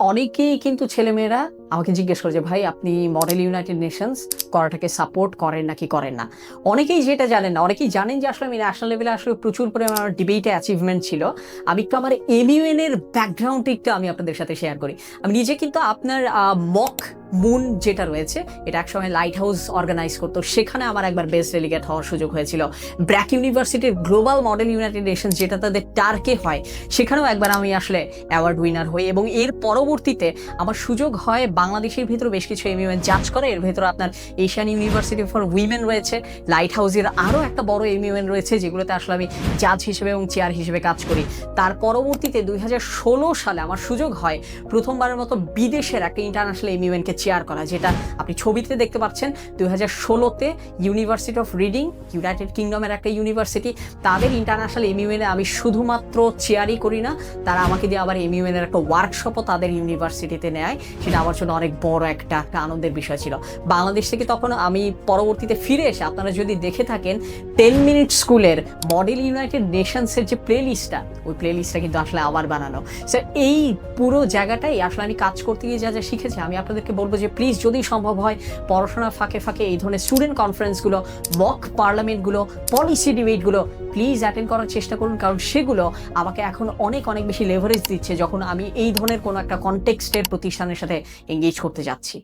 অনেকেই কিন্তু ছেলেমেয়েরা আমাকে জিজ্ঞেস করে যে, ভাই, আপনি মডেল ইউনাইটেড নেশনস করাটাকে সাপোর্ট করেন নাকি করেন না? অনেকেই যেটা জানেন না, অনেকেই জানেন যে আসলে আমি ন্যাশনাল লেভেলে আসলে প্রচুর পরিমাণে আমার ডিবেটে অ্যাচিভমেন্ট ছিল। আমি একটু আমার এমইউএন এর ব্যাকগ্রাউন্ডটা একটু আমি আপনাদের সাথে শেয়ার করি। আমি নিজে কিন্তু আপনার মক মুন যেটা রয়েছে, এটা একসময় লাইট হাউস অর্গানাইজ করতো। সেখানে আমার একবার বেস্ট ডেলিগেট হওয়ার সুযোগ হয়েছিল। ব্র্যাক ইউনিভার্সিটির গ্লোবাল মডেল ইউনাইটেড নেশন যেটা তাদের টার্কে হয়, সেখানেও একবার আমি আসলে অ্যাওয়ার্ড উইনার হই এবং এর পরবর্তীতে আমার সুযোগ হয় বাংলাদেশের ভিতরে বেশ কিছু এমইউএন জাজ করে। এর ভেতরে আপনার এশিয়ান ইউনিভার্সিটি ফর উইমেন রয়েছে। লাইট হাউসের আরও একটা বড় এমইউএন রয়েছে, যেগুলোতে আসলে আমি জাজ হিসেবে এবং চেয়ার হিসেবে কাজ করি। তার পরবর্তীতে দুই হাজার ষোলো সালে আমার সুযোগ হয় প্রথমবারের মতো বিদেশের একটা ইন্টারন্যাশনাল এমইউএনকে চেয়ার করা, যেটা আপনি ছবিতে দেখতে পাচ্ছেন। দুই হাজার ষোলোতে ইউনিভার্সিটি অফ রিডিং ইউনাইটেড কিংডমের একটা ইউনিভার্সিটি তাদের ইন্টারন্যাশনাল এমইউএনে আমি শুধুমাত্র চেয়ারই করি না, তারা আমাকে দিয়ে আবার এমইউএন এর একটা ওয়ার্কশপও তাদের ইউনিভার্সিটিতে নেয়। সেটা আমার জন্য অনেক বড় একটা আনন্দের বিষয় ছিল। বাংলাদেশ থেকে তখন আমি পরবর্তীতে ফিরে এসে আপনারা যদি দেখে থাকেন টেন মিনিট স্কুলের মডেল ইউনাইটেড নেশনসের যে প্লে লিস্টটা ওই প্লে লিস্টটা কিন্তু আসলে আবার বানানো। সো এই পুরো জায়গাটাই আসলে আমি কাজ করতে গিয়ে যা যা শিখেছি, আমি আপনাদেরকে বলব যে প্লিজ যদি সম্ভব হয়, পড়াশোনার ফাঁকে ফাঁকে এই ধরনের স্টুডেন্ট কনফারেন্সগুলো মক পার্লামেন্টগুলো পলিসি ডিবেটগুলো প্লিজ অ্যাটেন্ড করার চেষ্টা করুন। কারণ সেগুলো আমাকে এখন অনেক অনেক বেশি লেভারেজ দিচ্ছে যখন আমি এই ধরনের কোনো একটা কনটেক্সটের প্রতিষ্ঠানের সাথে এঙ্গেজ করতে যাচ্ছি।